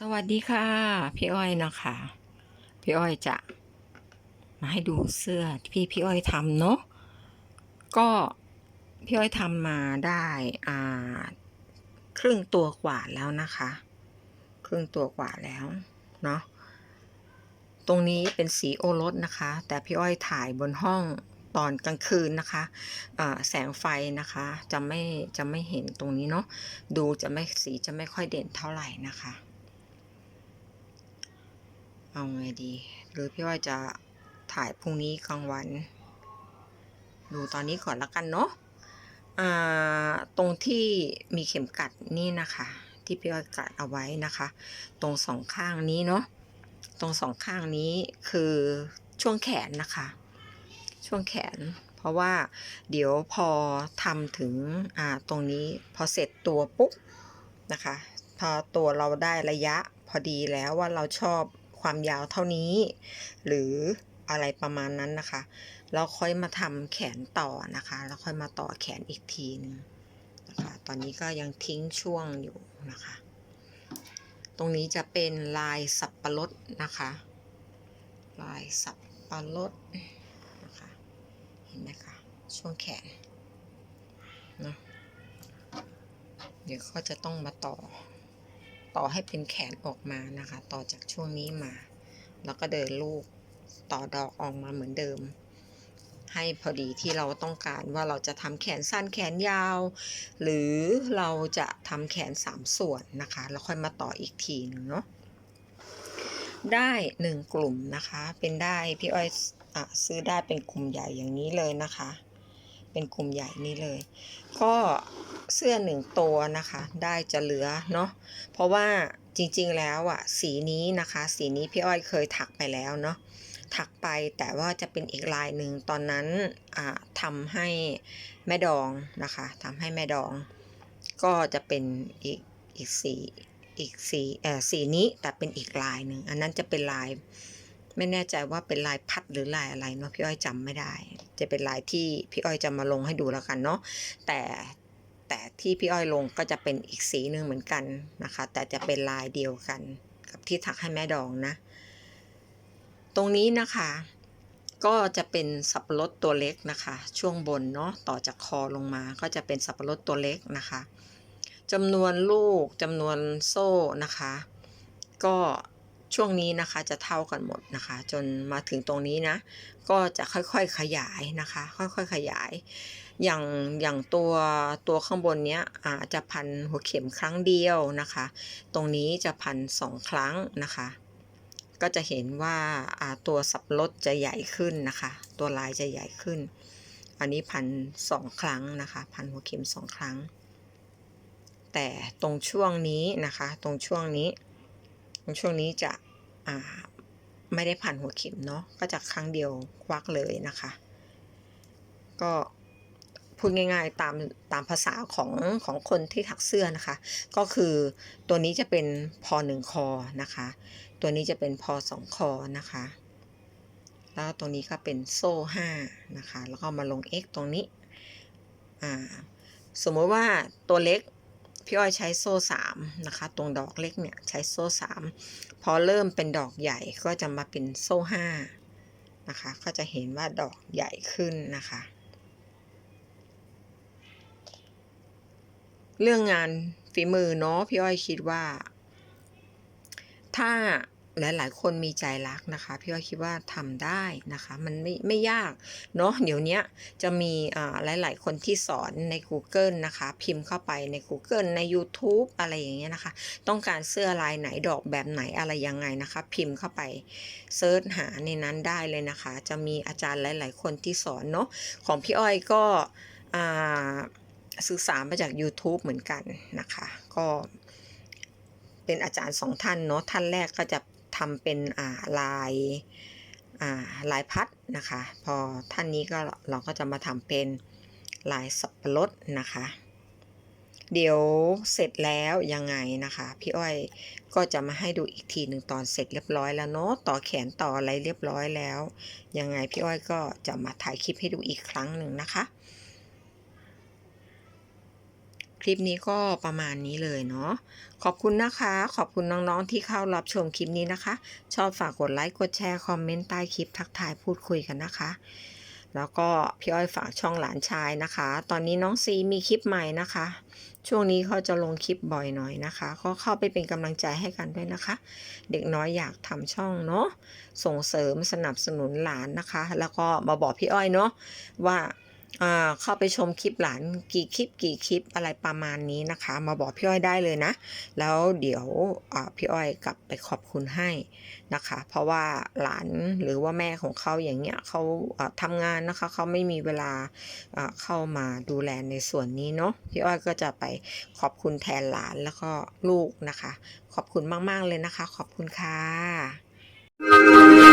สวัสดีค่ะ พี่อ้อยนะคะ พี่อ้อยจะมาให้ดูเสื้อที่พี่พี่อ้อยทำเนาะก็พี่อ้อยทำมาได้อ่าครึ่งตัวกว่าแล้วนะคะ ครึ่งตัวกว่าแล้วเนาะตรงนี้เป็นสีโอรสนะคะ แต่พี่อ้อยถ่ายบนห้องตอนกลางคืนนะคะอ่าแสงไฟนะคะจะไม่จะไม่เห็นตรงนี้เนาะดูจะไม่สีจะไม่ค่อยเด่นเท่าไหร่นะคะ เอาไงดี หรือพี่ว่าจะถ่ายพรุ่งนี้กลางวัน ดูตอนนี้ก่อนละกันเนาะอ่าตรงที่มีเข็มกัดนี่นะคะ ที่พี่อ้อยกัดเอาไว้นะคะ ตรงสองข้างนี้เนาะตรงสองข้างนี้คือช่วงแขนนะคะ ช่วงแขน เพราะว่าเดี๋ยวพอทำถึงอ่าตรงนี้พอเสร็จตัวปุ๊บนะคะ พอตัวเราได้ระยะพอดีแล้วว่าเราชอบ ความยาวเท่านี้ หรืออะไรประมาณนั้นนะคะแล้วค่อยมาทำแขนต่อนะคะ แล้วค่อยมาต่อแขนอีกทีนึงนะคะตอนนี้ก็ยังทิ้งช่วงอยู่นะคะ ตรงนี้จะเป็นลายสับปะรดนะคะ ลายสับปะรดนะคะเห็นไหมคะช่วงแขนเนาะเดี๋ยวก็จะต้องมาต่อ ต่อให้เป็นแขนออกมานะคะ ต่อจากช่วงนี้มา แล้วก็เดินลูกต่อดอกออกมาเหมือนเดิม ให้พอดีที่เราต้องการว่าเราจะทำแขนสั้นแขนยาว หรือเราจะทำแขนสามส่วนนะคะแล้วค่อยมาต่ออีกทีหนึ่งเนาะได้หนึ่งกลุ่มนะคะ เป็นได้พี่อ้อยอซื้อได้เป็นกลุ่มใหญ่อย่างนี้เลยนะคะ เป็นกลุ่มใหญ่นี้เลย ก็เสื้อหนึ่งตัวนะคะ ได้จะเหลือเนาะเพราะว่าจริงๆแล้วอะสีนี้นะคะ สีนี้พี่อ้อยเคยถักไปแล้วเนาะถักไปแต่ว่าจะเป็นอีกลายหนึ่งตอนนั้นอ่าทำให้แม่ดองนะคะทำให้แม่ดอง ก็จะเป็นอีกอีกสีอีกสีเอ่อสีนี้แต่เป็นอีกลายหนึ่งอันนั้นจะเป็นลายไม่แน่ใจว่าเป็นลายพัดหรือลายอะไรเนาะพี่อ้อยจำไม่ได้ จะเป็นลายที่พี่อ้อยจะมาลงให้ดูแล้วกันเนาะแต่แต่ที่พี่อ้อยลงก็จะเป็นอีกสีหนึ่งเหมือนกันนะคะ แต่จะเป็นลายเดียวกัน กับที่ถักให้แม่ดองนะ ตรงนี้นะคะก็จะเป็นสับปะรดตัวเล็กนะคะ ช่วงบนเนาะต่อจากคอลงมาก็จะเป็นสับปะรดตัวเล็กนะคะจำนวนลูกจำนวนโซ่นะคะ ก็ ช่วงนี้นะคะจะเท่ากันหมดนะคะ จนมาถึงตรงนี้นะ ก็จะค่อยๆขยายนะคะ ค่อยๆขยาย อย่างอย่างตัวตัวข้างบนเนี้ยอาจจะพันหัวเข็มครั้งเดียวนะคะ ตรงนี้จะพันสองครั้งนะคะ ก็จะเห็นว่าตัวสับปะรดจะใหญ่ขึ้นนะคะ ตัวลายจะใหญ่ขึ้น อันนี้พันสองครั้งนะคะ พันหัวเข็มสองครั้ง แต่ตรงช่วงนี้นะคะ ตรงช่วงนี้ ช่วงนี้จะไม่ได้พันหัวเข็มเนาะก็จะครั้งเดียวควักเลยนะคะ ก็พูดง่ายๆตามตามภาษาของของคนที่ถักเสื้อนะคะ ก็คือตัวนี้จะเป็นพอหนึ่งคอนะคะ ตัวนี้จะเป็นพอสองคอนะคะ แล้วตรงนี้ก็เป็นโซ่ห้านะคะ แล้วก็มาลง x ตรงนี้ อ่า สมมติว่าตัวเล็ก พี่อ้อยใช้โซ่สามนะคะ ตรงดอกเล็กเนี่ยใช้โซ่สามพอเริ่มเป็นดอกใหญ่ก็จะมาเป็นโซ่ห้านะคะ ก็จะเห็นว่าดอกใหญ่ขึ้นนะคะ เรื่องงานฝีมือเนาะพี่อ้อยคิดว่า ถ้า หลายๆ คนมีใจรักนะคะ พี่อ้อยคิดว่าทำได้นะคะ มันไม่ไม่ยากเนาะเดี๋ยวนี้จะมีอ่าหลาย ๆ คนที่สอนใน Google นะคะ พิมพ์เข้าไปใน Google ใน YouTube อะไรอย่างเงี้ยนะคะ ต้องการเสื้อลายไหนดอกแบบไหนอะไรยังไงนะคะ พิมพ์เข้าไปเซิร์ชหาในนั้นได้เลยนะคะ จะมีอาจารย์หลาย ๆ คนที่สอนเนาะของพี่อ้อยก็อ่าศึกษามาจาก YouTube เหมือนกันนะคะ ก็เป็นอาจารย์สองท่านเนาะท่านแรกก็จะ ทำเป็นอ่าลายอ่าลายพัดนะคะ พอท่านนี้ก็เราก็จะมาทำเป็นลายสับปะรดนะคะ เดี๋ยวเสร็จแล้วยังไงนะคะ พี่อ้อยก็จะมาให้ดูอีกทีหนึ่งตอนเสร็จเรียบร้อยแล้วเนาะต่อแขนต่ออะไรเรียบร้อยแล้ว ยังไงพี่อ้อยก็จะมาถ่ายคลิปให้ดูอีกครั้งหนึ่งนะคะ คลิปนี้ก็ประมาณนี้เลยเนาะขอบคุณนะคะ ขอบคุณน้องๆที่เข้ารับชมคลิปนี้นะคะ ชอบฝากกดไลค์กดแชร์คอมเมนต์ใต้คลิปทักทายพูดคุยกันนะคะ แล้วก็พี่อ้อยฝากช่องหลานชายนะคะ ตอนนี้น้องซีมีคลิปใหม่นะคะ ช่วงนี้เขาจะลงคลิปบ่อยหน่อยนะคะ ก็เข้าไปเป็นกำลังใจให้กันด้วยนะคะ เด็กน้อยอยากทำช่องเนาะส่งเสริมสนับสนุนหลานนะคะ แล้วก็มาบอกพี่อ้อยเนาะว่าอ่า เข้าไปชมคลิปหลานกี่คลิปกี่คลิปอะไรประมาณนี้นะคะ มาบอกพี่อ้อยได้เลยนะ แล้วเดี๋ยวอ่าพี่อ้อยกลับไปขอบคุณให้นะคะ เพราะว่าหลานหรือว่าแม่ของเขาอย่างเงี้ยเขาอ่าทำงานนะคะเขาไม่มีเวลาอ่าเข้ามาดูแลในส่วนนี้เนาะพี่อ้อยก็จะไปขอบคุณแทนหลานแล้วก็ลูกนะคะ ขอบคุณมากๆเลยนะคะ ขอบคุณค่ะ